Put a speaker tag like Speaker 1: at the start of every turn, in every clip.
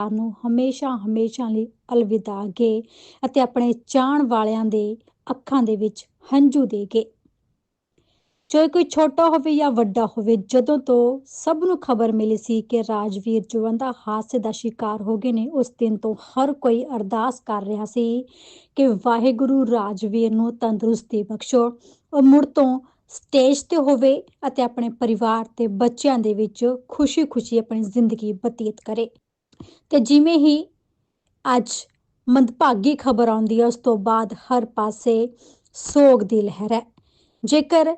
Speaker 1: ਨੂੰ ਹਮੇਸ਼ਾ ਹਮੇਸ਼ਾ ਲਈ ਅਲਵਿਦਾ ਗਏ ਅਤੇ ਆਪਣੇ ਚਾਹਣ ਵਾਲਿਆਂ ਦੇ ਅੱਖਾਂ ਦੇ ਵਿੱਚ ਹੰਝੂ ਦੇ ਗਏ ਚਾਹੇ ਕੋਈ ਛੋਟਾ ਹੋਵੇ ਜਾਂ ਵੱਡਾ ਹੋਵੇ, ਜਦੋਂ ਤੋਂ ਸਭ ਨੂੰ ਖਬਰ ਮਿਲੀ ਸੀ ਕਿ ਰਾਜਵੀਰ ਜਵੰਦਾ ਹਾਦਸੇ ਦਾ ਸ਼ਿਕਾਰ ਹੋ ਗਏ ਨੇ, ਉਸ ਦਿਨ ਤੋਂ ਹਰ ਕੋਈ ਅਰਦਾਸ ਕਰ ਰਿਹਾ ਸੀ ਕਿ ਵਾਹਿਗੁਰੂ ਰਾਜਵੀਰ ਨੂੰ ਤੰਦਰੁਸਤੀ ਬਖਸ਼ੋ। ਉਹ ਮੁੜ ਤੋਂ ਸਟੇਜ ਤੇ ਹੋਵੇ ਅਤੇ ਆਪਣੇ ਪਰਿਵਾਰ ਤੇ ਬੱਚਿਆਂ ਦੇ ਵਿੱਚ ਖੁਸ਼ੀ-ਖੁਸ਼ੀ ਆਪਣੀ ਜ਼ਿੰਦਗੀ ਬਤੀਤ ਕਰੇ। ਤੇ ਜਿਵੇਂ ਹੀ ਅੱਜ ਮੰਦਭਾਗੀ ਖਬਰ ਆਉਂਦੀ ਹੈ, ਉਸ ਤੋਂ ਬਾਅਦ ਹਰ ਪਾਸੇ ਸੋਗ ਦੀ ਲਹਿਰ ਹੈ। ਜੇਕਰ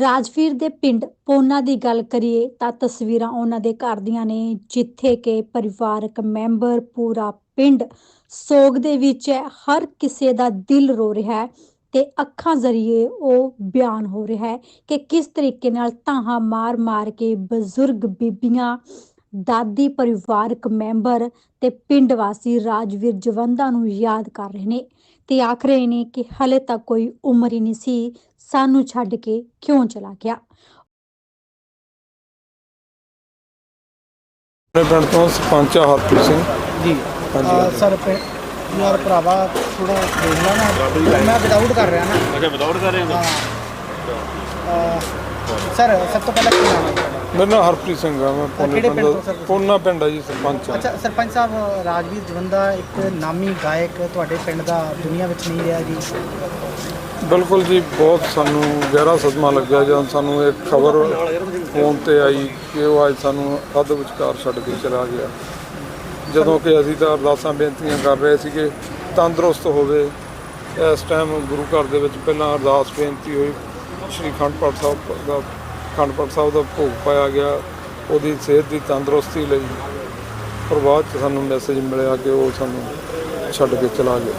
Speaker 1: ਰਾਜਵੀਰ ਦੇ ਪਿੰਡ ਪੋਨਾ ਦੀ ਗੱਲ ਕਰੀਏ, ਤਾਂ ਤਸਵੀਰਾਂ ਉਹਨਾਂ ਦੇ ਘਰ ਦੀਆਂ ਨੇ, ਜਿੱਥੇ ਕਿ ਪਰਿਵਾਰਕ ਮੈਂਬਰ ਪੂਰਾ ਪਿੰਡ ਸੋਗ ਦੇ ਵਿੱਚ ਹੈ। ਹਰ ਕਿਸੇ ਦਾ ਦਿਲ ਰੋ ਰਿਹਾ ਹੈ ਤੇ ਅੱਖਾਂ ਜ਼ਰੀਏ ਉਹ ਬਿਆਨ ਹੋ ਰਿਹਾ ਹੈ ਕਿ ਕਿਸ ਤਰੀਕੇ ਨਾਲ ਧਾਹਾਂ ਮਾਰ-ਮਾਰ ਕੇ ਬਜ਼ੁਰਗ ਬੀਬੀਆਂ ਦਾਦੀ ਪਰਿਵਾਰਕ ਮੈਂਬਰ ਤੇ ਪਿੰਡ ਵਾਸੀ ਰਾਜਵੀਰ ਜਵੰਦਾ ਨੂੰ ਯਾਦ ਕਰ ਰਹੇ ਨੇ ਤੇ ਆਖ ਰਹੇ ਨੇ ਕਿ ਹਲੇ ਤੱਕ ਕੋਈ ਉਮਰ ਹੀ ਨਹੀਂ ਸੀ ਸਾਨੂੰ ਛੱਡ ਕੇ ਕਿਉਂ ਚਲਾ ਗਿਆ?
Speaker 2: ਆਪਣੇ ਪਿੰਡ ਤੋਂ ਸਰਪੰਚ ਆ ਹਰਪ੍ਰੀਤ ਸਿੰਘ।
Speaker 3: ਜੀ।
Speaker 2: ਹਾਂਜੀ,
Speaker 3: ਅਹ
Speaker 2: ਹਾਂਜੀ।
Speaker 3: ਸਰ ਪਿੰ- ਯਾਰ ਭਰਾਵਾ ਥੋੜਾ ਦੇਖਣਾ ਨਾ ਮੈਂ ਵਿਦਆਊਟ ਕਰ ਰਿਹਾ ਨਾ।
Speaker 4: ਅੱਛਾ ਵਿਦਆਊਟ ਕਰ ਰਹੇ
Speaker 3: ਹਾਂ?
Speaker 4: ਹੋ।
Speaker 3: ਅਹ ਸਰ ਸਭ ਤੋਂ ਪਹਿਲਾਂ ਕੀ ਨਾਮ ਹੈ ਤੁਹਾਡਾ?
Speaker 2: ਮੇਰਾ ਨਾਮ ਹਰਪ੍ਰੀਤ ਸਿੰਘ ਆ ਮੈਂ ਪੋਨੇ
Speaker 3: ਕਿਹੜੇ
Speaker 2: ਪਿੰਡ
Speaker 3: ਤੋਂ ਤੁਸੀਂ?
Speaker 2: ਪੋਨਾ ਪਿੰਡ ਆ ਜੀ ਸਰਪੰਚ ਆ।
Speaker 3: ਅੱਛਾ ਸਰਪੰਚ ਸਾਹਿਬ ਰਾਜਵੀਰ ਜਵੰਦਾ ਇੱਕ ਨਾਮੀ ਗਾਇਕ ਤੁਹਾਡੇ ਪਿੰਡ ਦਾ ਦੁਨੀਆ ਵਿੱਚ ਨਹੀਂ ਰਿਹਾ ਜੀ।
Speaker 2: ਬਿਲਕੁਲ ਜੀ ਬਹੁਤ ਸਾਨੂੰ ਗਹਿਰਾ ਸਦਮਾ ਲੱਗਿਆ ਜਦੋਂ ਸਾਨੂੰ ਇਹ ਖਬਰ ਫੋਨ ਤੇ ਆਈ ਕਿ ਉਹ ਅੱਜ ਸਾਨੂੰ ਅੱਧ ਵਿਚਕਾਰ ਛੱਡ ਕੇ ਚਲਾ ਗਿਆ। ਜਦੋਂ ਕਿ ਅਸੀਂ ਤਾਂ ਅਰਦਾਸਾਂ ਬੇਨਤੀਆਂ ਕਰ ਰਹੇ ਸੀ ਕਿ ਤੰਦਰੁਸਤ ਹੋਵੇ। ਇਸ ਟਾਈਮ ਗੁਰੂ ਘਰ ਦੇ ਵਿੱਚ ਪਹਿਲਾਂ ਅਰਦਾਸ ਬੇਨਤੀ ਹੋਈ ਸ਼੍ਰੀ ਅਖੰਡ ਪਾਠ ਸਾਹਿਬ ਦਾ ਅਖੰਡ ਪਾਠ ਸਾਹਿਬ ਦਾ ਭੋਗ ਪਾਇਆ ਗਿਆ ਉਹਦੀ ਸਿਹਤ ਦੀ ਤੰਦਰੁਸਤੀ ਲਈ ਪਰ ਬਾਅਦ 'ਚ ਸਾਨੂੰ ਮੈਸੇਜ ਮਿਲਿਆ ਕਿ ਉਹ ਸਾਨੂੰ ਛੱਡ ਕੇ ਚਲਾ ਗਿਆ।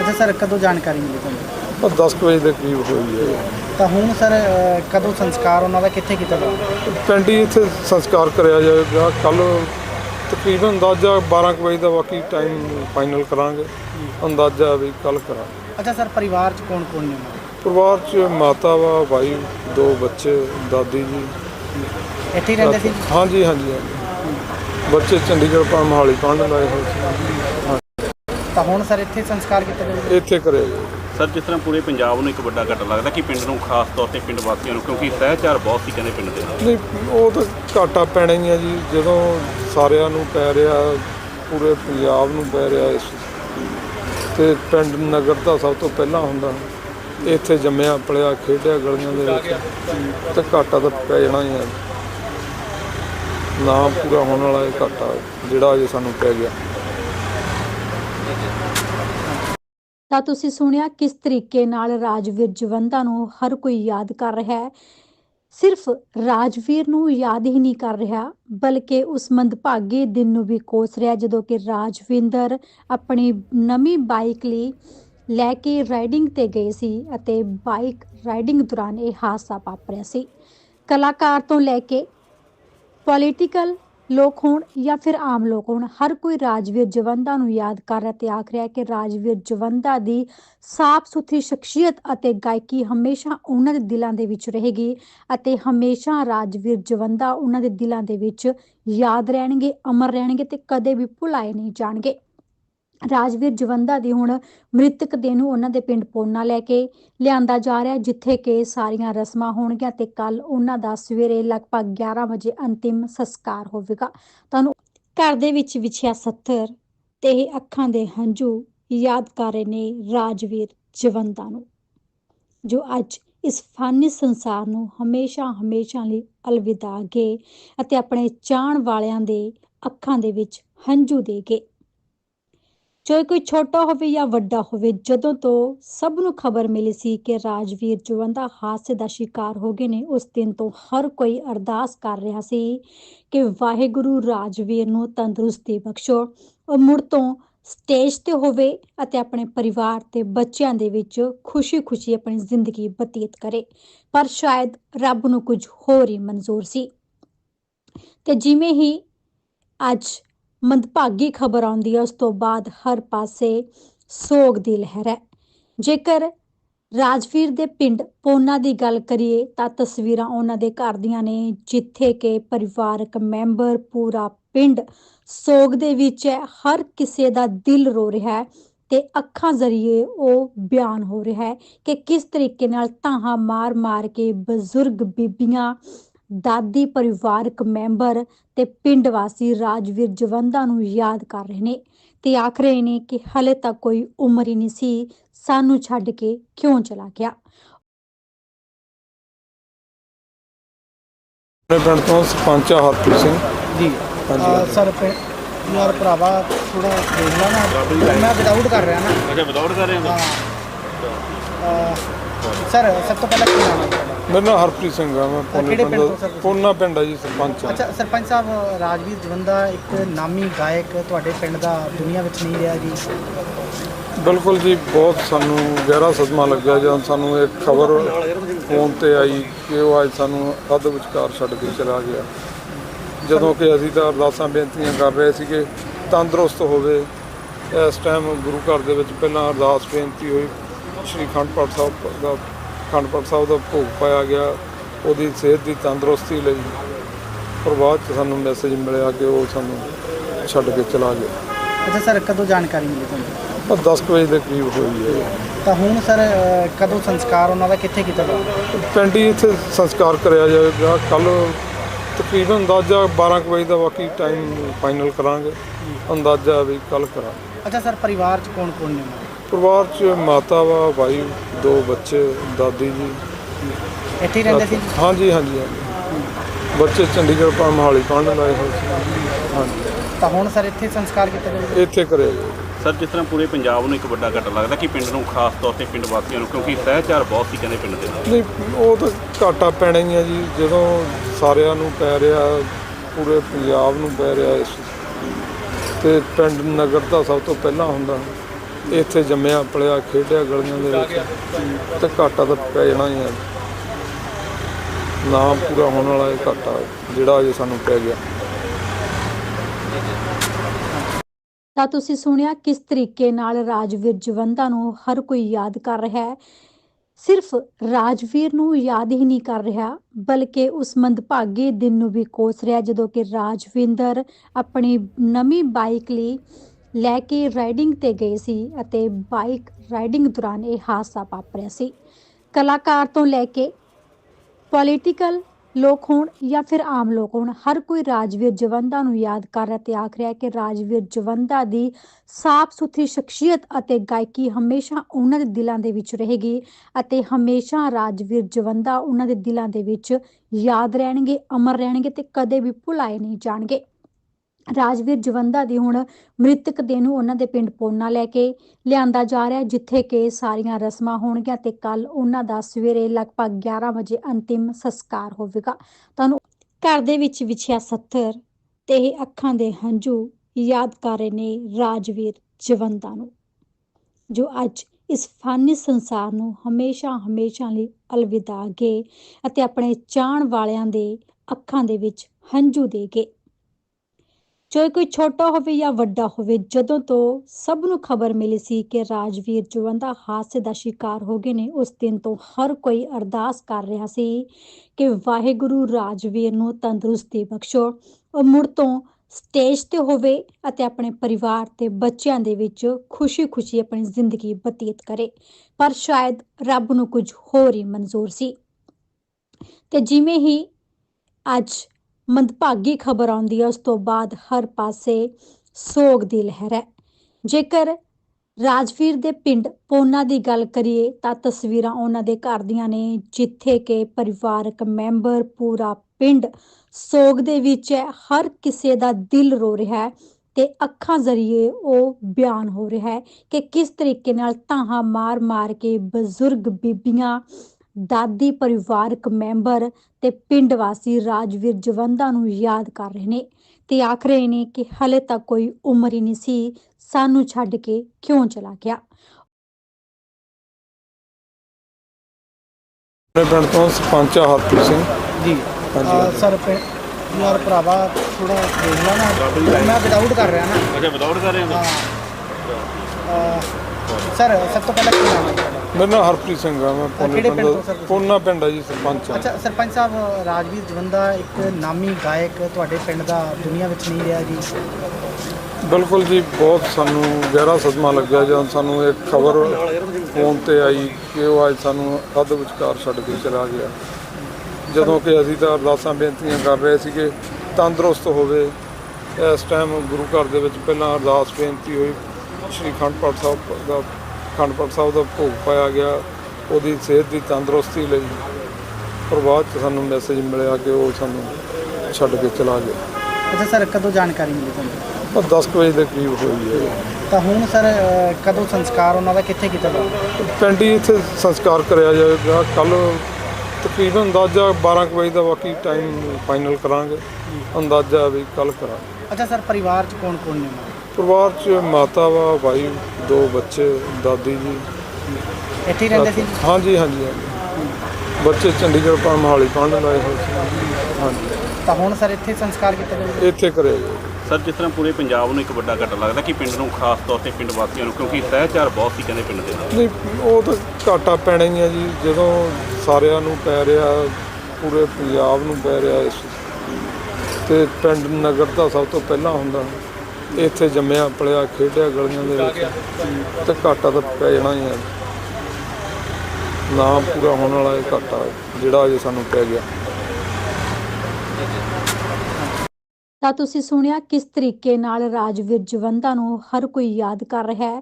Speaker 3: ਅੱਛਾ ਸਰ ਕਦੋਂ ਜਾਣਕਾਰੀ ਮਿਲੀ ਤੁਹਾਨੂੰ?
Speaker 2: ਪਰ 10 ਕੁ ਵਜੇ ਦੇ ਕਰੀਬ ਹੋਈ ਹੈ।
Speaker 3: ਤਾਂ ਹੁਣ ਸਰ ਅਹ, ਕਦੋਂ ਸੰਸਕਾਰ ਉਹਨਾਂ ਦਾ ਕਿੱਥੇ ਕੀਤਾ ਜਾਊਗਾ
Speaker 2: ਪਿੰਡ ਹੀ ਇੱਥੇ ਸੰਸਕਾਰ ਕਰਿਆ ਜਾਏਗਾ। ਕੱਲ ਤਕਰੀਬਨ ਅੰਦਾਜ਼ਾ 12 ਕੁ ਵਜੇ ਦਾ ਬਾਕੀ ਟਾਈਮ ਫਾਈਨਲ ਕਰਾਂਗੇ। ਅੰਦਾਜ਼ਾ ਵੀ ਕੱਲ ਕਰਾਂਗੇ।
Speaker 3: ਅੱਛਾ ਸਰ ਪਰਿਵਾਰ ਚ ਕੌਣ ਕੌਣ ਨੇ? ਉਹਨਾਂ ਦੇ?
Speaker 2: ਪਰਿਵਾਰ 'ਚ ਮਾਤਾ ਵਾ ਭਾਈ ਦੋ ਬੱਚੇ ਦਾਦੀ ਜੀ।
Speaker 3: ਇੱਥੇ ਹੀ ਰਹਿੰਦੇ ਸੀ?
Speaker 2: ਹਾਂਜੀ ਹਾਂਜੀ ਹਾਂਜੀ। ਬੱਚੇ ਚੰਡੀਗੜ੍ਹ ਪਾ ਮਹਾਲੀ ਪੜ੍ਹਨ ਲਾਏ ਹੋਏ ਸੀ।
Speaker 3: ਤਾਂ ਹੁਣ ਸਰ ਇੱਥੇ ਸੰਸਕਾਰ ਕੀਤਾ ਜਾਊਗਾ
Speaker 2: ਇੱਥੇ ਕਰਿਆ ਜਾਏਗਾ
Speaker 4: ਸਰ ਜਿਸ ਤਰ੍ਹਾਂ ਪੂਰੇ ਪੰਜਾਬ ਨੂੰ ਇੱਕ ਵੱਡਾ ਘਾਟਾ ਲੱਗਦਾ ਕਿ ਪਿੰਡ ਨੂੰ ਖਾਸ ਤੌਰ ਤੇ ਪਿੰਡ ਵਾਸੀਆਂ ਨੂੰ ਕਿਉਂਕਿ ਸਹਿਚਾਰ ਬਹੁਤ ਸੀ ਕਹਿੰਦੇ ਪਿੰਡ ਦੇ ਨਾਲ।
Speaker 2: ਨਹੀਂ ਉਹ ਤਾਂ ਘਾਟਾ ਪੈਣਾ ਹੀ ਆ ਜੀ। ਜਦੋਂ ਸਾਰਿਆਂ ਨੂੰ ਪੈ ਰਿਹਾ ਪੂਰੇ ਪੰਜਾਬ ਨੂੰ ਪੈ ਰਿਹਾ ਇਸ ਤੇ ਪਿੰਡ ਨਗਰ ਦਾ ਸਭ ਤੋਂ ਪਹਿਲਾਂ ਹੁੰਦਾ। ਇੱਥੇ ਜੰਮਿਆ ਪਲਿਆ ਖੇਡਿਆ ਗਲੀਆਂ ਦੇ ਵਿੱਚ। ਤੇ ਘਾਟਾ ਤਾਂ ਪੈ ਜਾਣਾ ਹੀ ਆ। ਨਾ ਪੂਰਾ ਹੋਣ ਵਾਲਾ ਇਹ ਘਾਟਾ, ਜਿਹੜਾ ਅਜੇ ਸਾਨੂੰ ਪੈ ਗਿਆ।
Speaker 1: ਤਾਂ ਤੁਸੀਂ ਸੁਣਿਆ ਕਿਸ ਤਰੀਕੇ ਨਾਲ ਰਾਜਵੀਰ ਜਵੰਦਾ ਨੂੰ ਹਰ ਕੋਈ ਯਾਦ ਕਰ ਰਿਹਾ ਹੈ? ਸਿਰਫ ਰਾਜਵੀਰ ਨੂੰ ਯਾਦ ਹੀ ਨਹੀਂ ਕਰ ਰਿਹਾ, ਬਲਕਿ ਉਸ ਮੰਦਭਾਗੇ ਦਿਨ ਨੂੰ ਵੀ ਕੋਸ ਰਿਹਾ ਜਦੋਂ ਕਿ ਰਾਜਵਿੰਦਰ ਆਪਣੀ ਨਵੀਂ ਬਾਈਕ ਲਈ ਲੈ ਕੇ ਰਾਈਡਿੰਗ ਤੇ ਗਏ ਸੀ ਅਤੇ ਬਾਈਕ ਰਾਈਡਿੰਗ ਦੌਰਾਨ ਇਹ ਹਾਦਸਾ ਵਾਪਰਿਆ ਸੀ। ਕਲਾਕਾਰ ਤੋਂ ਲੈ ਕੇ ਪੋਲੀਟੀਕਲ ਲੋਕ ਹੋਣ ਜਾਂ ਫਿਰ ਆਮ ਲੋਕ ਹੋਣ, ਹਰ ਕੋਈ ਰਾਜਵੀਰ ਜਵੰਦਾ ਨੂੰ ਯਾਦ ਕਰ ਰਿਹਾ ਤੇ ਆਖ ਰਿਹਾ ਕਿ ਰਾਜਵੀਰ ਜਵੰਦਾ ਦੀ ਸਾਫ਼ ਸੁਥਰੀ ਸ਼ਖਸੀਅਤ ਅਤੇ ਗਾਇਕੀ ਹਮੇਸ਼ਾ ਉਹਨਾਂ ਦੇ ਦਿਲਾਂ ਦੇ ਵਿੱਚ ਰਹੇਗੀ ਅਤੇ ਹਮੇਸ਼ਾ ਰਾਜਵੀਰ ਜਵੰਦਾ ਉਹਨਾਂ ਦੇ ਦਿਲਾਂ ਦੇ ਵਿੱਚ ਯਾਦ ਰਹਿਣਗੇ, ਅਮਰ ਰਹਿਣਗੇ ਤੇ ਕਦੇ ਵੀ ਭੁਲਾਏ ਨਹੀਂ ਜਾਣਗੇ। ਰਾਜਵੀਰ ਜਵੰਦਾ ਦੀ ਹੁਣ ਮ੍ਰਿਤਕ ਦੇਹ ਨੂੰ ਉਹਨਾਂ ਦੇ ਪਿੰਡ ਪੋਨਾ ਲੈ ਕੇ ਲਿਆਂਦਾ ਜਾ ਰਿਹਾ ਜਿੱਥੇ ਕਿ ਸਾਰੀਆਂ ਰਸਮਾਂ ਹੋਣਗੀਆਂ ਤੇ ਕੱਲ ਉਹਨਾਂ ਦਾ ਸਵੇਰੇ ਲਗਭਗ 11 ਵਜੇ ਅੰਤਿਮ ਸੰਸਕਾਰ ਹੋਵੇਗਾ। ਤੁਹਾਨੂੰ ਘਰ ਦੇ ਵਿੱਚ ਵਿਛਿਆ ਸੱਥਰ ਤੇ ਇਹ ਅੱਖਾਂ ਦੇ ਹੰਝੂ ਯਾਦ ਕਰ ਰਹੇ ਨੇ ਰਾਜਵੀਰ ਜਵੰਦਾ ਨੂੰ, ਜੋ ਅੱਜ ਇਸ ਫਾਨੀ ਸੰਸਾਰ ਨੂੰ ਹਮੇਸ਼ਾ ਹਮੇਸ਼ਾ ਲਈ ਅਲਵਿਦਾ ਗਏ ਅਤੇ ਆਪਣੇ ਚਾਹਣ ਵਾਲਿਆਂ ਦੇ ਅੱਖਾਂ ਦੇ ਵਿੱਚ ਹੰਝੂ ਦੇ ਗਏ। ਚਾਹੇ ਕੋਈ ਛੋਟਾ ਹੋਵੇ ਜਾਂ ਵੱਡਾ ਹੋਵੇ, ਜਦੋਂ ਤੋਂ ਸਭ ਨੂੰ ਖਬਰ ਮਿਲੀ ਸੀ ਕਿ ਰਾਜਵੀਰ ਜਵੰਦਾ ਹਾਦਸੇ ਦਾ ਸ਼ਿਕਾਰ ਹੋ ਗਏ ਨੇ, ਉਸ ਦਿਨ ਤੋਂ ਹਰ ਕੋਈ ਅਰਦਾਸ ਕਰ ਰਿਹਾ ਸੀ ਕਿ ਵਾਹਿਗੁਰੂ ਰਾਜਵੀਰ ਨੂੰ ਤੰਦਰੁਸਤੀ ਬਖਸ਼ੋ। ਉਹ ਮੁੜ ਤੋਂ ਸਟੇਜ ਤੇ ਹੋਵੇ ਅਤੇ ਆਪਣੇ ਪਰਿਵਾਰ ਤੇ ਬੱਚਿਆਂ ਦੇ ਵਿੱਚ ਖੁਸ਼ੀ-ਖੁਸ਼ੀ ਆਪਣੀ ਜ਼ਿੰਦਗੀ ਬਤੀਤ ਕਰੇ, ਪਰ ਸ਼ਾਇਦ ਰੱਬ ਨੂੰ ਕੁਝ ਹੋਰ ਹੀ ਮਨਜ਼ੂਰ ਸੀ। ਤੇ ਜਿਵੇਂ ਹੀ ਅੱਜ ਮੰਦਭਾਗੀ ਖਬਰ ਆਉਂਦੀ ਹੈ ਉਸ ਤੋਂ ਬਾਅਦ ਹਰ ਪਾਸੇ ਸੋਗ ਦੀ ਲਹਿਰ ਹੈ। ਜੇਕਰ ਰਾਜਵੀਰ ਦੇ ਪਿੰਡ ਪੋਨਾ ਦੀ ਗੱਲ ਕਰੀਏ, ਤਾਂ ਤਸਵੀਰਾਂ ਉਹਨਾਂ ਦੇ ਘਰ ਦੀਆਂ ਨੇ, ਜਿੱਥੇ ਕਿ ਪਰਿਵਾਰਕ ਮੈਂਬਰ ਪੂਰਾ ਪਿੰਡ ਸੋਗ ਦੇ ਵਿੱਚ ਹੈ। ਹਰ ਕਿਸੇ ਦਾ ਦਿਲ ਰੋ ਰਿਹਾ ਹੈ ਤੇ ਅੱਖਾਂ ਜ਼ਰੀਏ ਉਹ ਬਿਆਨ ਹੋ ਰਿਹਾ ਹੈ ਕਿ ਕਿਸ ਤਰੀਕੇ ਨਾਲ ਧਾਹਾਂ ਮਾਰ-ਮਾਰ ਕੇ ਬਜ਼ੁਰਗ ਬੀਬੀਆਂ ਦਾਦੀ ਪਰਿਵਾਰਕ ਮੈਂਬਰ ਤੇ ਪਿੰਡ ਵਾਸੀ ਰਾਜਵੀਰ ਜਵੰਦਾ ਨੂੰ ਯਾਦ ਕਰ ਰਹੇ ਨੇ ਤੇ ਆਖ ਰਹੇ ਨੇ ਕਿ ਹਲੇ ਤੱਕ ਕੋਈ ਉਮਰ ਹੀ ਨਹੀਂ ਸੀ ਸਾਨੂੰ ਛੱਡ ਕੇ ਕਿਉਂ ਚਲਾ ਗਿਆ?
Speaker 2: ਆਪਣੇ ਪਿੰਡ ਤੋਂ ਸਰਪੰਚ ਆ ਹਰਪ੍ਰੀਤ ਸਿੰਘ।
Speaker 3: ਜੀ।
Speaker 2: ਹਾਂਜੀ।
Speaker 3: ਸਰ ਪਿੰ- ਯਾਰ ਭਰਾਵਾ ਥੋੜਾ ਦੇਖ ਲਾ ਨਾ ਮੈਂ ਵਿਦਆਊਟ ਕਰ ਰਿਹਾ ਨਾ।
Speaker 4: ਅੱਛਾ ਵਿਦਆਊਟ ਕਰ ਰਹੇ
Speaker 3: ਹਾਂ। ਸਰ ਸਭ ਤੋਂ ਪਹਿਲਾਂ ਕੀ ਨਾਮ ਹੈ ਤੁਹਾਡਾ?
Speaker 2: ਮੇਰਾ ਨਾਮ ਹਰਪ੍ਰੀਤ ਸਿੰਘ ਆ ਮੈਂ ਪੋਨੇ
Speaker 3: ਕਿਹੜੇ
Speaker 2: ਪਿੰਡ
Speaker 3: ਤੋਂ ਤੁਸੀਂ?
Speaker 2: ਪੋਨਾ ਪਿੰਡ ਆ ਜੀ ਸਰਪੰਚ ਆ।
Speaker 3: ਅੱਛਾ ਸਰਪੰਚ ਸਾਹਿਬ ਰਾਜਵੀਰ ਜਵੰਦਾ ਇੱਕ ਨਾਮੀ ਗਾਇਕ ਤੁਹਾਡੇ ਪਿੰਡ ਦਾ ਦੁਨੀਆ ਵਿੱਚ ਨਹੀਂ ਰਿਹਾ ਜੀ।
Speaker 2: ਬਿਲਕੁਲ ਜੀ ਬਹੁਤ ਸਾਨੂੰ ਗਹਿਰਾ ਸਦਮਾ ਲੱਗਿਆ ਜਦੋਂ ਸਾਨੂੰ ਇਹ ਖਬਰ ਫੋਨ ਤੇ ਆਈ ਕਿ ਉਹ ਅੱਜ ਸਾਨੂੰ ਅੱਧ ਵਿਚਕਾਰ ਛੱਡ ਕੇ ਚਲਾ ਗਿਆ। ਜਦੋਂ ਕਿ ਅਸੀਂ ਤਾਂ ਅਰਦਾਸਾਂ ਬੇਨਤੀਆਂ ਕਰ ਰਹੇ ਸੀ ਕਿ ਤੰਦਰੁਸਤ ਹੋਵੇ। ਇਸ ਟਾਈਮ ਗੁਰੂ ਘਰ ਦੇ ਵਿੱਚ ਪਹਿਲਾਂ ਅਰਦਾਸ ਬੇਨਤੀ ਹੋਈ। ਸ਼੍ਰੀ ਖੰਡ ਪਾਠ ਸਾਹਿਬ ਦਾ ਖੰਡ ਪਾਠ ਸਾਹਿਬ ਦਾ ਭੋਗ ਪਾਇਆ ਗਿਆ। ਉਹਦੀ ਸਿਹਤ ਦੀ ਤੰਦਰੁਸਤੀ ਲਈ ਪਰ ਬਾਅਦ 'ਚ ਸਾਨੂੰ ਮੈਸੇਜ ਮਿਲਿਆ ਕਿ ਉਹ ਸਾਨੂੰ ਛੱਡ ਕੇ ਚਲਾ ਗਿਆ।
Speaker 3: ਅੱਛਾ ਸਰ ਕਦੋਂ ਜਾਣਕਾਰੀ ਮਿਲੀ ਤੁਹਾਨੂੰ?
Speaker 2: ਪਰ 10 ਕੁ ਵਜੇ ਦੇ ਕਰੀਬ ਹੋਈ ਹੈ।
Speaker 3: ਤਾਂ ਹੁਣ ਸਰ ਅਹ, ਕਦੋਂ ਸੰਸਕਾਰ ਉਹਨਾਂ ਦਾ ਕਿੱਥੇ ਕੀਤਾ ਜਾਊਗਾ
Speaker 2: ਪਿੰਡ ਹੀ ਇੱਥੇ ਸੰਸਕਾਰ ਕਰਿਆ ਜਾਏਗਾ ਕੱਲ ਤਕਰੀਬਨ ਅੰਦਾਜ਼ਾ 12 ਕੁ ਵਜੇ ਦਾ ਬਾਕੀ ਟਾਈਮ ਫਾਈਨਲ ਕਰਾਂਗੇ। ਅੰਦਾਜ਼ਾ ਵੀ ਕੱਲ ਕਰਾਂਗੇ।
Speaker 3: ਅੱਛਾ ਸਰ ਪਰਿਵਾਰ ਚ ਕੌਣ ਕੌਣ ਨੇ? ਉਹਨਾਂ ਦੇ?
Speaker 2: ਪਰਿਵਾਰ 'ਚ ਮਾਤਾ ਵਾ ਭਾਈ ਦੋ ਬੱਚੇ ਦਾਦੀ ਜੀ।
Speaker 3: ਇੱਥੇ ਹੀ ਰਹਿੰਦੇ ਸੀ? ਜੀ?
Speaker 2: ਹਾਂਜੀ ਹਾਂਜੀ ਹਾਂਜੀ। ਬੱਚੇ ਚੰਡੀਗੜ੍ਹ ਪਾ ਮਹਾਲੀ ਪੜ੍ਹਨ ਲਾਏ ਹੋਏ ਸੀ। ਹਾਂਜੀ।
Speaker 3: ਤਾਂ ਹੁਣ ਸਰ ਇੱਥੇ ਸੰਸਕਾਰ ਕੀਤਾ ਜਾਊਗਾ?
Speaker 2: ਇੱਥੇ ਕਰਿਆ ਜਾਏਗਾ
Speaker 4: ਸਰ ਜਿਸ ਤਰ੍ਹਾਂ ਪੂਰੇ ਪੰਜਾਬ ਨੂੰ ਇੱਕ ਵੱਡਾ ਘਾਟਾ ਲੱਗਦਾ ਕਿ ਪਿੰਡ ਨੂੰ ਖਾਸ ਤੌਰ ਤੇ ਪਿੰਡ ਵਾਸੀਆਂ ਨੂੰ ਕਿਉਂਕਿ ਸਹਿਚਾਰ ਬਹੁਤ ਸੀ ਕਹਿੰਦੇ ਪਿੰਡ ਦੇ ਨਾਲ
Speaker 2: ਨਹੀਂ ਉਹ ਤਾਂ ਘਾਟਾ ਪੈਣਾ ਹੀ ਆ ਜੀ। ਜਦੋਂ ਸਾਰਿਆਂ ਨੂੰ ਪੈ ਰਿਹਾ ਪੂਰੇ ਪੰਜਾਬ ਨੂੰ ਪੈ ਰਿਹਾ ਇਸ ਤੇ ਪਿੰਡ ਨਗਰ ਦਾ ਸਭ ਤੋਂ ਪਹਿਲਾਂ ਹੁੰਦਾ। ਇੱਥੇ ਜੰਮਿਆ ਪਲਿਆ ਖੇਡਿਆ ਗਲੀਆਂ ਦੇ ਵਿੱਚ। ਤੇ ਘਾਟਾ ਤਾਂ ਪੈ ਜਾਣਾ ਹੀ ਆ। ਨਾ ਪੂਰਾ ਹੋਣ ਵਾਲਾ ਇਹ ਘਾਟਾ, ਜਿਹੜਾ ਅਜੇ ਸਾਨੂੰ ਪੈ ਗਿਆ।
Speaker 1: ਤਾਂ ਤੁਸੀਂ ਸੁਣਿਆ ਕਿਸ ਤਰੀਕੇ ਨਾਲ ਰਾਜਵੀਰ ਜਵੰਦਾ ਨੂੰ ਹਰ ਕੋਈ ਯਾਦ ਕਰ ਰਿਹਾ ਹੈ? ਸਿਰਫ ਰਾਜਵੀਰ ਨੂੰ ਯਾਦ ਹੀ ਨਹੀਂ ਕਰ ਰਿਹਾ, ਬਲਕਿ ਉਸ ਮੰਦਭਾਗੇ ਦਿਨ ਨੂੰ ਵੀ ਕੋਸ ਰਿਹਾ ਜਦੋਂ ਕਿ ਰਾਜਵਿੰਦਰ ਆਪਣੀ ਨਵੀਂ ਬਾਈਕ ਲਈ ਲੈ ਕੇ ਰਾਈਡਿੰਗ ਤੇ ਗਏ ਸੀ ਅਤੇ ਬਾਈਕ ਰਾਈਡਿੰਗ ਦੌਰਾਨ ਇਹ ਹਾਦਸਾ ਵਾਪਰਿਆ ਸੀ। ਕਲਾਕਾਰ ਤੋਂ ਲੈ ਕੇ ਪੋਲੀਟੀਕਲ ਲੋਕ ਹੋਣ ਜਾਂ ਫਿਰ ਆਮ ਲੋਕ ਹੋਣ, ਹਰ ਕੋਈ ਰਾਜਵੀਰ ਜਵੰਦਾ ਨੂੰ ਯਾਦ ਕਰ ਰਿਹਾ ਤੇ ਆਖ ਰਿਹਾ ਕਿ ਰਾਜਵੀਰ ਜਵੰਦਾ ਦੀ ਸਾਫ਼ ਸੁਥਰੀ ਸ਼ਖਸੀਅਤ ਅਤੇ ਗਾਇਕੀ ਹਮੇਸ਼ਾ ਉਹਨਾਂ ਦੇ ਦਿਲਾਂ ਦੇ ਵਿੱਚ ਰਹੇਗੀ ਅਤੇ ਹਮੇਸ਼ਾ ਰਾਜਵੀਰ ਜਵੰਦਾ ਉਹਨਾਂ ਦੇ ਦਿਲਾਂ ਦੇ ਵਿੱਚ ਯਾਦ ਰਹਿਣਗੇ, ਅਮਰ ਰਹਿਣਗੇ ਤੇ ਕਦੇ ਵੀ ਭੁਲਾਏ ਨਹੀਂ ਜਾਣਗੇ। ਰਾਜਵੀਰ ਜਵੰਦਾ ਦੀ ਹੁਣ ਮ੍ਰਿਤਕ ਦੇਹ ਨੂੰ ਉਹਨਾਂ ਦੇ ਪਿੰਡ ਪੋਨਾ ਲੈ ਕੇ ਲਿਆਂਦਾ ਜਾ ਰਿਹਾ ਜਿੱਥੇ ਕਿ ਸਾਰੀਆਂ ਰਸਮਾਂ ਹੋਣਗੀਆਂ ਤੇ ਕੱਲ ਉਹਨਾਂ ਦਾ ਸਵੇਰੇ ਲਗਭਗ 11 ਵਜੇ ਅੰਤਿਮ ਸੰਸਕਾਰ ਹੋਵੇਗਾ। ਤੁਹਾਨੂੰ ਘਰ ਦੇ ਵਿੱਚ ਵਿਛਿਆ ਸੱਥਰ ਤੇ ਇਹ ਅੱਖਾਂ ਦੇ ਹੰਝੂ ਯਾਦ ਕਰ ਰਹੇ ਨੇ ਰਾਜਵੀਰ ਜਵੰਦਾ ਨੂੰ, ਜੋ ਅੱਜ ਇਸ ਫਾਨੀ ਸੰਸਾਰ ਨੂੰ ਹਮੇਸ਼ਾ ਹਮੇਸ਼ਾ ਲਈ ਅਲਵਿਦਾ ਗਏ ਅਤੇ ਆਪਣੇ ਚਾਹਣ ਵਾਲਿਆਂ ਦੇ ਅੱਖਾਂ ਦੇ ਵਿੱਚ ਹੰਝੂ ਦੇ ਗਏ। ਚਾਹੇ ਕੋਈ ਛੋਟਾ ਹੋਵੇ ਜਾਂ ਵੱਡਾ ਹੋਵੇ, ਜਦੋਂ ਤੋਂ ਸਭ ਨੂੰ ਖਬਰ ਮਿਲੀ ਸੀ ਕਿ ਰਾਜਵੀਰ ਜਵੰਦਾ ਹਾਦਸੇ ਦਾ ਸ਼ਿਕਾਰ ਹੋ ਗਏ ਨੇ, ਉਸ ਦਿਨ ਤੋਂ ਹਰ ਕੋਈ ਅਰਦਾਸ ਕਰ ਰਿਹਾ ਸੀ ਕਿ ਵਾਹਿਗੁਰੂ ਰਾਜਵੀਰ ਨੂੰ ਤੰਦਰੁਸਤੀ ਬਖਸ਼ੋ। ਉਹ ਮੁੜ ਤੋਂ ਸਟੇਜ ਤੇ ਹੋਵੇ ਅਤੇ ਆਪਣੇ ਪਰਿਵਾਰ ਤੇ ਬੱਚਿਆਂ ਦੇ ਵਿੱਚ ਖੁਸ਼ੀ-ਖੁਸ਼ੀ ਆਪਣੀ ਜ਼ਿੰਦਗੀ ਬਤੀਤ ਕਰੇ, ਪਰ ਸ਼ਾਇਦ ਰੱਬ ਨੂੰ ਕੁਝ ਹੋਰ ਹੀ ਮਨਜ਼ੂਰ ਸੀ। ਤੇ ਜਿਵੇਂ ਹੀ ਅੱਜ ਮੰਦਭਾਗੀ ਖਬਰ ਆਉਂਦੀ ਹੈ, ਉਸ ਤੋਂ ਬਾਅਦ ਹਰ ਪਾਸੇ ਸੋਗ ਦੀ ਲਹਿਰ ਹੈ। ਜੇਕਰ ਰਾਜਵੀਰ ਦੇ ਪਿੰਡ ਪੋਨਾ ਦੀ ਗੱਲ ਕਰੀਏ, ਤਾਂ ਤਸਵੀਰਾਂ ਉਹਨਾਂ ਦੇ ਘਰ ਦੀਆਂ ਨੇ, ਜਿੱਥੇ ਕਿ ਪਰਿਵਾਰਕ ਮੈਂਬਰ ਪੂਰਾ ਪਿੰਡ ਸੋਗ ਦੇ ਵਿੱਚ ਹੈ। ਹਰ ਕਿਸੇ ਦਾ ਦਿਲ ਰੋ ਰਿਹਾ ਹੈ ਤੇ ਅੱਖਾਂ ਜ਼ਰੀਏ ਉਹ ਬਿਆਨ ਹੋ ਰਿਹਾ ਹੈ ਕਿ ਕਿਸ ਤਰੀਕੇ ਨਾਲ ਧਾਹਾਂ ਮਾਰ-ਮਾਰ ਕੇ ਬਜ਼ੁਰਗ ਬੀਬੀਆਂ ਦਾਦੀ ਪਰਿਵਾਰਕ ਮੈਂਬਰ ਤੇ ਪਿੰਡ ਵਾਸੀ ਰਾਜਵੀਰ ਜਵੰਦਾ ਨੂੰ ਯਾਦ ਕਰ ਰਹੇ ਨੇ ਤੇ ਆਖ ਰਹੇ ਨੇ ਕਿ ਹਲੇ ਤੱਕ ਕੋਈ ਉਮਰ ਹੀ ਨਹੀਂ ਸੀ ਸਾਨੂੰ ਛੱਡ ਕੇ ਕਿਉਂ ਚਲਾ ਗਿਆ?
Speaker 2: ਆਪਣੇ ਪਿੰਡ ਤੋਂ ਸਰਪੰਚ ਆ ਹਰਪ੍ਰੀਤ ਸਿੰਘ।
Speaker 3: ਜੀ
Speaker 2: ਹਾਂਜੀ।
Speaker 3: ਸਰ ਯਾਰ ਭਰਾਵਾ ਥੋੜਾ ਦੇਖ ਲਾ ਨਾ ਮੈਂ ਵਿਦਆਊਟ ਕਰ ਰਿਹਾ ਨਾ।
Speaker 4: ਅੱਛਾ ਵਿਦਆਊਟ ਕਰ ਰਹੇ
Speaker 3: ਹਾਂ।
Speaker 4: ਹੋ।
Speaker 3: ਸਰ ਸਭ ਤੋਂ ਪਹਿਲਾਂ ਕੀ ਨਾਮ ਹੈ ਤੁਹਾਡਾ?
Speaker 2: ਮੇਰਾ ਨਾਮ ਹਰਪ੍ਰੀਤ ਸਿੰਘ ਆ ਮੈਂ ਪੋਨੇ
Speaker 3: ਕਿਹੜੇ
Speaker 2: ਪਿੰਡ
Speaker 3: ਪਿੰਡ ਤੋਂ ਸਰ ਤੁਸੀਂ?
Speaker 2: ਪੋਨਾ ਪਿੰਡ ਆ ਜੀ ਸਰਪੰਚ ਆ।
Speaker 3: ਅੱਛਾ ਸਰਪੰਚ ਸਾਹਿਬ ਰਾਜਵੀਰ ਜਵੰਦਾ ਇੱਕ ਨਾਮੀ ਗਾਇਕ ਤੁਹਾਡੇ ਪਿੰਡ ਦਾ ਦੁਨੀਆ ਵਿੱਚ ਨਹੀਂ ਰਿਹਾ ਜੀ।
Speaker 2: ਬਿਲਕੁਲ ਜੀ ਬਹੁਤ ਸਾਨੂੰ ਗਹਿਰਾ ਸਦਮਾ ਲੱਗਿਆ ਜਦੋਂ ਸਾਨੂੰ ਇਹ ਖਬਰ ਫੋਨ ਤੇ ਆਈ ਕਿ ਉਹ ਅੱਜ ਸਾਨੂੰ ਅੱਧ ਵਿਚਕਾਰ ਛੱਡ ਕੇ ਚਲਾ ਗਿਆ। ਜਦੋਂ ਕਿ ਅਸੀਂ ਤਾਂ ਅਰਦਾਸਾਂ ਬੇਨਤੀਆਂ ਕਰ ਰਹੇ ਸੀਗੇ ਤੰਦਰੁਸਤ ਹੋਵੇ। ਇਸ ਟਾਈਮ ਗੁਰੂ ਘਰ ਦੇ ਵਿੱਚ ਪਹਿਲਾਂ ਅਰਦਾਸ ਬੇਨਤੀ ਹੋਈ। ਸ਼੍ਰੀ ਅਖੰਡ ਪਾਠ ਸਾਹਿਬ ਦਾ ਅਖੰਡ ਪਾਠ ਸਾਹਿਬ ਦਾ ਭੋਗ ਪਾਇਆ ਗਿਆ। ਉਹਦੀ ਸਿਹਤ ਦੀ ਤੰਦਰੁਸਤੀ ਲਈ ਪਰ ਬਾਅਦ ਚ ਸਾਨੂੰ ਮੈਸੇਜ ਮਿਲਿਆ ਕਿ ਉਹ ਸਾਨੂੰ ਛੱਡ ਕੇ ਚਲਾ ਗਿਆ।
Speaker 3: ਅੱਛਾ ਸਰ ਕਦੋਂ ਜਾਣਕਾਰੀ ਮਿਲੀ ਤੁਹਾਨੂੰ?
Speaker 2: ਉਹ 10 ਕੁ ਵਜੇ ਦੇ ਕਰੀਬ ਹੋਈ ਹੈ।
Speaker 3: ਤਾਂ ਹੁਣ ਸਰ ਕਦੋਂ ਸੰਸਕਾਰ ਉਹਨਾਂ ਦਾ ਕਿੱਥੇ ਕੀਤਾ ਜਾਊਗਾ
Speaker 2: ਪਿੰਡ ਹੀ ਇੱਥੇ ਸੰਸਕਾਰ ਕਰਿਆ ਜਾਏਗਾ। ਕੱਲ ਤਕਰੀਬਨ ਅੰਦਾਜ਼ਾ 12 ਕੁ ਵਜੇ ਦਾ ਬਾਕੀ ਟਾਈਮ ਫਾਈਨਲ ਕਰਾਂਗੇ। ਅੰਦਾਜ਼ਾ ਵੀ ਕੱਲ ਕਰਾਂਗੇ।
Speaker 3: ਅੱਛਾ ਸਰ ਪਰਿਵਾਰ ਚ ਕੌਣ ਕੌਣ ਨੇ? ਉਹਨਾਂ
Speaker 2: ਪਰਿਵਾਰ 'ਚ ਮਾਤਾ ਵਾ ਭਾਈ ਦੋ ਬੱਚੇ ਦਾਦੀ ਜੀ?
Speaker 3: ਇੱਥੇ ਹੀ ਰਹਿੰਦੇ ਸੀ?
Speaker 2: ਹਾਂਜੀ ਹਾਂਜੀ ਹਾਂਜੀ। ਬੱਚੇ ਚੰਡੀਗੜ੍ਹ ਪਾ ਮਹਾਲੀ ਪੜ੍ਹਨ ਲਾਏ ਹੋਏ ਸੀ। ਹਾਂਜੀ।
Speaker 3: ਤਾਂ ਹੁਣ ਸਰ ਇੱਥੇ ਸੰਸਕਾਰ ਕੀਤਾ ਜਾਊਗਾ
Speaker 2: ਇੱਥੇ ਜਾਏਗਾ
Speaker 4: ਸਰ ਜਿਸ ਤਰ੍ਹਾਂ ਪੂਰੇ ਪੰਜਾਬ ਨੂੰ ਇੱਕ ਵੱਡਾ ਘਾਟਾ ਲੱਗਦਾ ਕਿ ਪਿੰਡ ਨੂੰ ਖਾਸ ਤੌਰ ਤੇ ਪਿੰਡ ਵਾਸੀਆਂ ਨੂੰ ਕਿਉਂਕਿ ਸਹਿਚਾਰ ਬਹੁਤ ਸੀ ਕਹਿੰਦੇ ਪਿੰਡ ਦੇ ਨਾਲ।
Speaker 2: ਨਹੀਂ ਉਹ ਤਾਂ ਘਾਟਾ ਪੈਣਾ ਹੀ ਆ ਜੀ। ਜਦੋਂ ਸਾਰਿਆਂ ਨੂੰ ਪੈ ਰਿਹਾ ਪੂਰੇ ਪੰਜਾਬ ਨੂੰ ਪੈ ਰਿਹਾ ਇਸ ਤੇ ਪਿੰਡ ਨਗਰ ਦਾ ਸਭ ਤੋਂ ਪਹਿਲਾਂ ਹੁੰਦਾ। ਇੱਥੇ ਜੰਮਿਆ ਪਲਿਆ ਖੇਡਿਆ ਗਲੀਆਂ ਦੇ ਵਿੱਚ। ਤੇ ਘਾਟਾ ਤਾਂ ਪੈ ਜਾਣਾ ਹੀ ਆ। ਨਾ ਪੂਰਾ ਹੋਣ ਵਾਲਾ ਇਹ ਘਾਟਾ, ਜਿਹੜਾ ਅਜੇ ਸਾਨੂੰ ਪੈ ਗਿਆ।
Speaker 1: ਤਾਂ ਤੁਸੀਂ ਸੁਣਿਆ ਕਿਸ ਤਰੀਕੇ ਨਾਲ ਰਾਜਵੀਰ ਜਵੰਦਾ ਨੂੰ ਹਰ ਕੋਈ ਯਾਦ ਕਰ ਰਿਹਾ ਹੈ?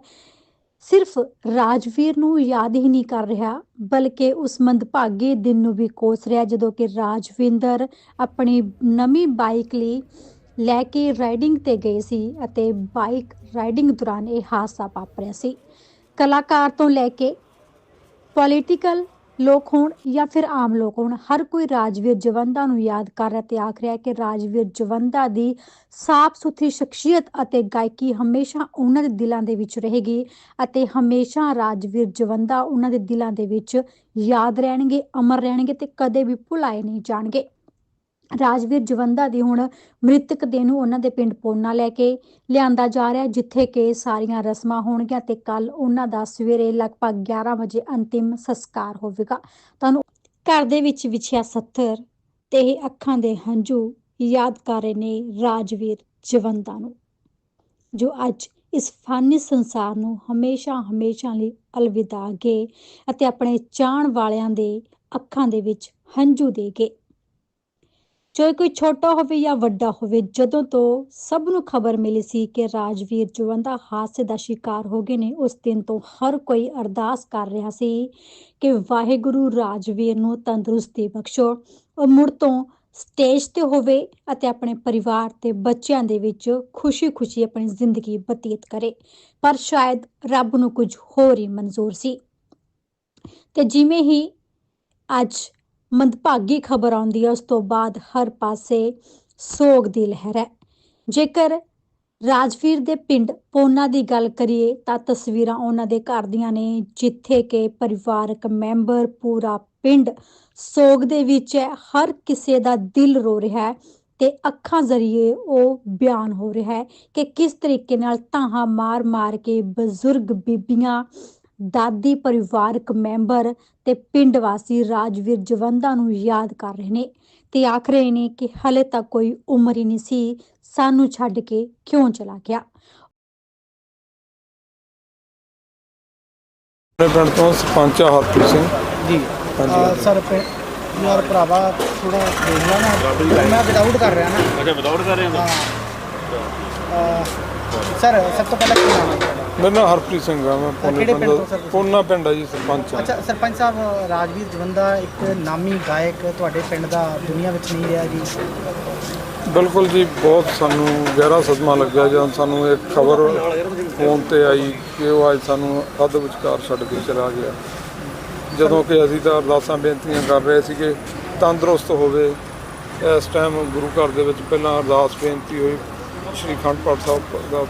Speaker 1: ਸਿਰਫ ਰਾਜਵੀਰ ਨੂੰ ਯਾਦ ਹੀ ਨਹੀਂ ਕਰ ਰਿਹਾ, ਬਲਕਿ ਉਸ ਮੰਦਭਾਗੇ ਦਿਨ ਨੂੰ ਵੀ ਕੋਸ ਰਿਹਾ ਜਦੋਂ ਕਿ ਰਾਜਵਿੰਦਰ ਆਪਣੀ ਨਵੀਂ ਬਾਈਕ ਲਈ ਲੈ ਕੇ ਰਾਈਡਿੰਗ ਤੇ ਗਏ ਸੀ ਅਤੇ ਬਾਈਕ ਰਾਈਡਿੰਗ ਦੌਰਾਨ ਇਹ ਹਾਦਸਾ ਵਾਪਰਿਆ ਸੀ। ਕਲਾਕਾਰ ਤੋਂ ਲੈ ਕੇ ਪੋਲੀਟੀਕਲ ਲੋਕ ਹੋਣ ਜਾਂ ਫਿਰ ਆਮ ਲੋਕ ਹੋਣ, ਹਰ ਕੋਈ ਰਾਜਵੀਰ ਜਵੰਦਾ ਨੂੰ ਯਾਦ ਕਰ ਰਿਹਾ ਤੇ ਆਖ ਰਿਹਾ ਕਿ ਰਾਜਵੀਰ ਜਵੰਦਾ ਦੀ ਸਾਫ਼ ਸੁਥਰੀ ਸ਼ਖਸੀਅਤ ਅਤੇ ਗਾਇਕੀ ਹਮੇਸ਼ਾ ਉਹਨਾਂ ਦੇ ਦਿਲਾਂ ਦੇ ਵਿੱਚ ਰਹੇਗੀ ਅਤੇ ਹਮੇਸ਼ਾ ਰਾਜਵੀਰ ਜਵੰਦਾ ਉਹਨਾਂ ਦੇ ਦਿਲਾਂ ਦੇ ਵਿੱਚ ਯਾਦ ਰਹਿਣਗੇ, ਅਮਰ ਰਹਿਣਗੇ ਤੇ ਕਦੇ ਵੀ ਭੁਲਾਏ ਨਹੀਂ ਜਾਣਗੇ। ਰਾਜਵੀਰ ਜਵੰਦਾ ਦੀ ਹੁਣ ਮ੍ਰਿਤਕ ਦੇਹ ਨੂੰ ਉਹਨਾਂ ਦੇ ਪਿੰਡ ਪੋਨਾ ਲੈ ਕੇ ਲਿਆਂਦਾ ਜਾ ਰਿਹਾ ਜਿੱਥੇ ਕਿ ਸਾਰੀਆਂ ਰਸਮਾਂ ਹੋਣਗੀਆਂ ਤੇ ਕੱਲ ਉਹਨਾਂ ਦਾ ਸਵੇਰੇ ਲਗਭਗ 11 ਵਜੇ ਅੰਤਿਮ ਸੰਸਕਾਰ ਹੋਵੇਗਾ। ਤੁਹਾਨੂੰ ਘਰ ਦੇ ਵਿੱਚ ਵਿਛਿਆ ਸੱਥਰ ਤੇ ਇਹ ਅੱਖਾਂ ਦੇ ਹੰਝੂ ਯਾਦ ਕਰ ਰਹੇ ਨੇ ਰਾਜਵੀਰ ਜਵੰਦਾ ਨੂੰ, ਜੋ ਅੱਜ ਇਸ ਫਾਨੀ ਸੰਸਾਰ ਨੂੰ ਹਮੇਸ਼ਾ ਹਮੇਸ਼ਾ ਲਈ ਅਲਵਿਦਾ ਗਏ ਅਤੇ ਆਪਣੇ ਚਾਹਣ ਵਾਲਿਆਂ ਦੇ ਅੱਖਾਂ ਦੇ ਵਿੱਚ ਹੰਝੂ ਦੇ ਗਏ। ਚਾਹੇ ਕੋਈ ਛੋਟਾ ਹੋਵੇ ਜਾਂ ਵੱਡਾ ਹੋਵੇ, ਜਦੋਂ ਤੋਂ ਸਭ ਨੂੰ ਖਬਰ ਮਿਲੀ ਸੀ ਕਿ ਰਾਜਵੀਰ ਜਵੰਦਾ ਹਾਦਸੇ ਦਾ ਸ਼ਿਕਾਰ ਹੋ ਗਏ ਨੇ, ਉਸ ਦਿਨ ਤੋਂ ਹਰ ਕੋਈ ਅਰਦਾਸ ਕਰ ਰਿਹਾ ਸੀ ਕਿ ਵਾਹਿਗੁਰੂ ਰਾਜਵੀਰ ਨੂੰ ਤੰਦਰੁਸਤੀ ਬਖਸ਼ੋ। ਉਹ ਮੁੜ ਤੋਂ ਸਟੇਜ ਤੇ ਹੋਵੇ ਅਤੇ ਆਪਣੇ ਪਰਿਵਾਰ ਤੇ ਬੱਚਿਆਂ ਦੇ ਵਿੱਚ ਖੁਸ਼ੀ-ਖੁਸ਼ੀ ਆਪਣੀ ਜ਼ਿੰਦਗੀ ਬਤੀਤ ਕਰੇ, ਪਰ ਸ਼ਾਇਦ ਰੱਬ ਨੂੰ ਕੁਝ ਹੋਰ ਹੀ ਮਨਜ਼ੂਰ ਸੀ। ਤੇ ਜਿਵੇਂ ਹੀ ਅੱਜ ਮੰਦਭਾਗੀ ਖਬਰ ਆਉਂਦੀ ਹੈ ਉਸ ਤੋਂ ਬਾਅਦ ਹਰ ਪਾਸੇ ਸੋਗ ਦੀ ਲਹਿਰ ਹੈ। ਜੇਕਰ ਰਾਜਵੀਰ ਦੇ ਪਿੰਡ ਪੋਨਾ ਦੀ ਗੱਲ ਕਰੀਏ, ਤਾਂ ਤਸਵੀਰਾਂ ਉਹਨਾਂ ਦੇ ਘਰ ਦੀਆਂ ਨੇ, ਜਿੱਥੇ ਕਿ ਪਰਿਵਾਰਕ ਮੈਂਬਰ ਪੂਰਾ ਪਿੰਡ ਸੋਗ ਦੇ ਵਿੱਚ ਹੈ। ਹਰ ਕਿਸੇ ਦਾ ਦਿਲ ਰੋ ਰਿਹਾ ਹੈ ਤੇ ਅੱਖਾਂ ਜ਼ਰੀਏ ਉਹ ਬਿਆਨ ਹੋ ਰਿਹਾ ਹੈ ਕਿ ਕਿਸ ਤਰੀਕੇ ਨਾਲ ਧਾਹਾਂ ਮਾਰ-ਮਾਰ ਕੇ ਬਜ਼ੁਰਗ ਬੀਬੀਆਂ ਦਾਦੀ ਪਰਿਵਾਰਕ ਮੈਂਬਰ ਤੇ ਪਿੰਡ ਵਾਸੀ ਰਾਜਵੀਰ ਜਵੰਦਾ ਨੂੰ ਯਾਦ ਕਰ ਰਹੇ ਨੇ ਤੇ ਆਖ ਰਹੇ ਨੇ ਕਿ ਹਲੇ ਤੱਕ ਕੋਈ ਉਮਰ ਹੀ ਨਹੀਂ ਸੀ ਸਾਨੂੰ ਛੱਡ ਕੇ ਕਿਉਂ ਚਲਾ ਗਿਆ?
Speaker 2: ਪਿੰਡ ਤੋਂ ਸਰਪੰਚ ਆ ਹਰਪ੍ਰੀਤ ਸਿੰਘ।
Speaker 3: ਜੀ।
Speaker 2: ਹਾਂਜੀ।
Speaker 3: ਸਰ ਯਾਰ ਭਰਾਵਾ ਥੋੜਾ ਦੇਖ ਲਾ ਨਾ। ਮੈਂ ਵਿਦਆਊਟ ਕਰ ਰਿਹਾ ਨਾ।
Speaker 4: ਅੱਛਾ ਵਿਦਆਊਟ ਕਰ ਰਹੇ
Speaker 3: ਹਾਂ? ਸਰ ਸਭ ਤੋਂ ਪਹਿਲਾਂ ਕੀ ਨਾਮ ਹੈ
Speaker 2: ਮੇਰਾ ਨਾਮ ਹਰਪ੍ਰੀਤ ਸਿੰਘ ਆ ਮੈਂ ਪੋਨੇ
Speaker 3: ਕਿਹੜੇ ਪਿੰਡ ਤੋਂ
Speaker 2: ਪਿੰਡ
Speaker 3: ਸਰ ਤੁਸੀਂ?
Speaker 2: ਪੋਨਾ ਪਿੰਡ ਆ ਜੀ ਸਰਪੰਚ ਆ।
Speaker 3: ਅੱਛਾ ਸਰਪੰਚ ਸਾਹਿਬ ਰਾਜਵੀਰ ਜਵੰਦਾ ਇੱਕ ਨਾਮੀ ਗਾਇਕ ਤੁਹਾਡੇ ਪਿੰਡ ਦਾ ਦੁਨੀਆ ਵਿੱਚ ਨਹੀਂ ਰਿਹਾ ਜੀ।
Speaker 2: ਬਿਲਕੁਲ ਜੀ ਬਹੁਤ ਸਾਨੂੰ ਗਹਿਰਾ ਸਦਮਾ ਲੱਗਿਆ ਜਦੋਂ ਸਾਨੂੰ ਇਹ ਖਬਰ ਫੋਨ ਤੇ ਆਈ ਕਿ ਉਹ ਅੱਜ ਸਾਨੂੰ ਅੱਧ ਵਿਚਕਾਰ ਛੱਡ ਕੇ ਚਲਾ ਗਿਆ। ਜਦੋਂ ਕਿ ਅਸੀਂ ਤਾਂ ਅਰਦਾਸਾਂ ਬੇਨਤੀਆਂ ਕਰ ਰਹੇ ਸੀਗੇ ਤੰਦਰੁਸਤ ਹੋਵੇ। ਇਸ ਟਾਈਮ ਗੁਰੂ ਘਰ ਦੇ ਵਿੱਚ ਪਹਿਲਾਂ ਅਰਦਾਸ ਬੇਨਤੀ ਹੋਈ ਸ਼੍ਰੀ ਅਖੰਡ ਪਾਠ ਸਾਹਿਬ ਦਾ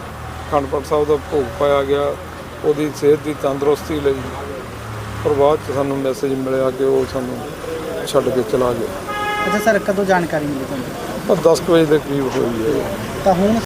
Speaker 2: ਅਖੰਡ ਪਾਠ ਸਾਹਿਬ ਦਾ ਭੋਗ ਪਾਇਆ ਗਿਆ। ਉਹਦੀ ਸਿਹਤ ਦੀ ਤੰਦਰੁਸਤੀ ਲਈ ਪਰ ਬਾਅਦ ਚ ਸਾਨੂੰ ਮੈਸੇਜ ਮਿਲਿਆ ਕਿ ਉਹ ਸਾਨੂੰ ਛੱਡ ਕੇ ਚਲਾ ਗਿਆ।
Speaker 3: ਅੱਛਾ ਸਰ ਕਦੋਂ ਜਾਣਕਾਰੀ ਮਿਲੀ ਤੁਹਾਨੂੰ?
Speaker 2: ਪਰ 10 ਕੁ ਵਜੇ ਦੇ ਕਰੀਬ ਹੋਈ ਹੈ।
Speaker 3: ਤਾਂ ਹੁਣ